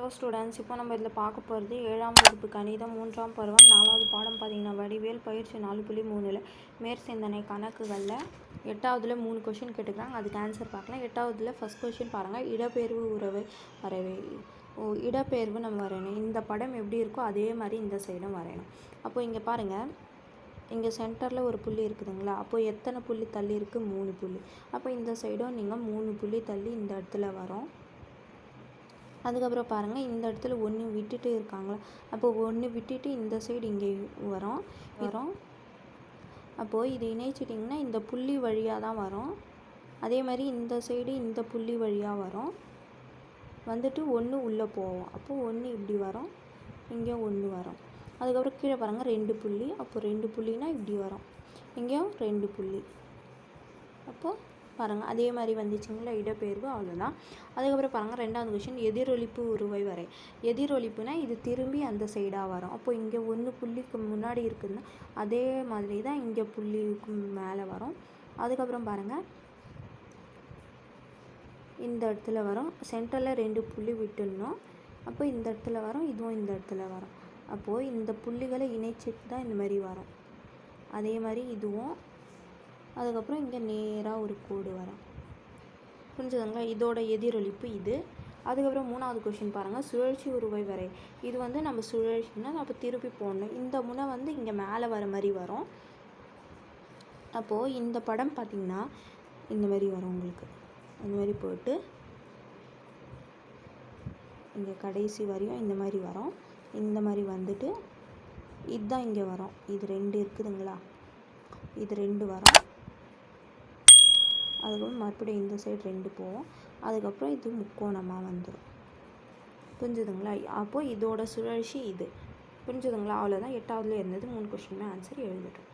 Hello students இப்போ நம்ம இதில் பார்க்க போகிறது ஏழாம் வகுப்பு கணிதம் மூன்றாம் பருவம் நாலாவது பாடம் பார்த்தீங்கன்னா வடிவேல் பயிற்சி நாலு புள்ளி மூணில் மேற்சிந்தனை கணக்குகளில் எட்டாவதுல மூணு கொஷின் கேட்டுக்கிறாங்க. அதுக்கு ஆன்சர் பார்க்கலாம். எட்டாவதுல ஃபஸ்ட் கொஷின் பாருங்கள் இடப்பெயர்வு உறவு வரவே. ஓ இடப்பெயர்வு நம்ம வரையணும். இந்த படம் எப்படி இருக்கோ அதே மாதிரி இந்த சைடும் வரையணும். அப்போ இங்கே பாருங்கள் இங்கே சென்டரில் ஒரு புள்ளி இருக்குதுங்களா? அப்போ எத்தனை புள்ளி தள்ளி இருக்குது மூணு புள்ளி. அப்போ இந்த சைடும் நீங்கள் மூணு புள்ளி தள்ளி இந்த இடத்துல வரும். அதுக்கப்புறம் பாருங்கள் இந்த இடத்துல ஒன்று விட்டுட்டு இருக்காங்களா? அப்போ ஒன்று விட்டுட்டு இந்த சைடு இங்கே வரும் வரும். அப்போது இது இணைச்சிட்டிங்கன்னா இந்த புள்ளி வழியாக தான் வரும். அதே மாதிரி இந்த சைடு இந்த புள்ளி வழியாக வரும். வந்துட்டு ஒன்று உள்ளே போவோம் அப்போது ஒன்று இப்படி வரும் இங்கேயும் ஒன்று வரும். அதுக்கப்புறம் கீழே பாருங்கள் ரெண்டு புள்ளி. அப்போது ரெண்டு புள்ளினா இப்படி வரும். இங்கேயும் ரெண்டு புள்ளி. அப்போது பாருங்கள் அதே மாதிரி வந்துச்சுங்களா? இடப்பெயர்வு அவ்வளோதான் அதுக்கப்புறம் பாருங்கள் ரெண்டாவது கொஷின் எதிரொலிப்பு உருவை வரை. எதிரொலிப்புனா இது திரும்பி அந்த சைடாக வரும். அப்போ இங்கே ஒன்று புள்ளிக்கு முன்னாடி இருக்குதுன்னா அதே மாதிரி தான் இங்கே புள்ளிக்கு மேலே வரும். அதுக்கப்புறம் பாருங்கள் இந்த இடத்துல வரும். சென்டரில் ரெண்டு புள்ளி விட்டுடணும். அப்போ இந்த இடத்துல வரும் இதுவும் இந்த இடத்துல வரும். அப்போது இந்த புள்ளிகளை இணைச்சிட்டு தான் இந்த மாதிரி வரும். அதே மாதிரி இதுவும் அதுக்கப்புறம் இங்கே நேராக ஒரு கோடு வரும். புரிஞ்சுதுங்களா? இதோட எதிரொலிப்பு இது. அதுக்கப்புறம் மூணாவது கொஷின் பாருங்கள் சுழற்சி உருவை வரை. இது வந்து நம்ம சுழற்சின்னா அப்போ திருப்பி போடணும். இந்த முனை வந்து இங்கே மேலே வர மாதிரி வரும். அப்போது இந்த படம் பார்த்திங்கன்னா இந்த மாதிரி வரும் உங்களுக்கு. இந்த மாதிரி போட்டு இங்கே கடைசி வரையும் இந்த மாதிரி வரும். இந்த மாதிரி வந்துட்டு இதுதான் இங்கே வரும். இது ரெண்டு இருக்குதுங்களா? இது ரெண்டு வரும். அதுக்கப்புறம் மறுபடியும் இந்த சைடு ரெண்டு போவோம். அதுக்கப்புறம் இது முக்கோணமாக வந்துடும் புரிஞ்சுதுங்களா? அப்போது இதோட சுழற்சி இது. புரிஞ்சுதுங்களா? அவ்வளோதான் எட்டாவதுல இருந்தது. மூணு கொஷினுமே ஆன்சர் எழுதிட்டோம்